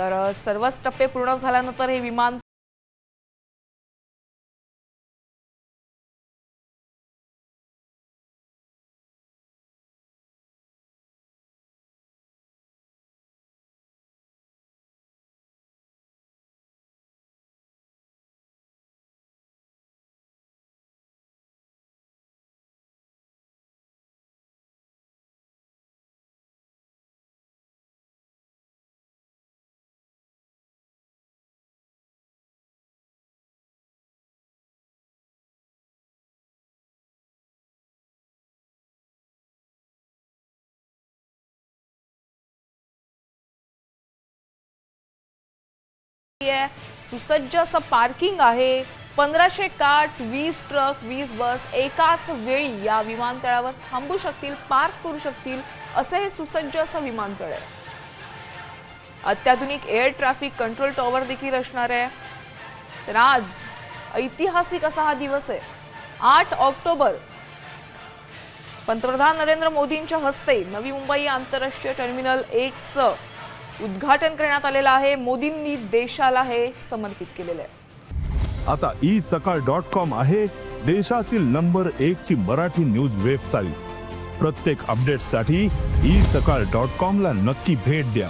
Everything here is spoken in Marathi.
तर सर्वच टप्पे पूर्ण झाल्यानंतर हे विमान आहे. सुसज्ज असं पार्किंग आहे. पंधराशे कार्स वीस ट्रक वीस बस एकाच वेळी या विमानतळावर थांबू शकतील पार्क करू शकतील असं हे सुसज्ज असं विमानतळ आहे. अत्याधुनिक एअर ट्रॅफिक कंट्रोल टॉवर देखील असणार आहे. तर आज ऐतिहासिक असा हा दिवस आहे. आठ ऑक्टोबर पंतप्रधान नरेंद्र मोदींच्या हस्ते नवी मुंबई आंतरराष्ट्रीय टर्मिनल एकचं उद्घाटन करण्यात आलेलं आहे. मोदींनी देशाला हे समर्पित केलेलं आहे. आता ई सकाळ डॉट कॉम आहे देशातील नंबर एक ची मराठी न्यूज वेबसाईट. प्रत्येक अपडेटसाठी ई सकाळ डॉट कॉम ला नक्की भेट द्या.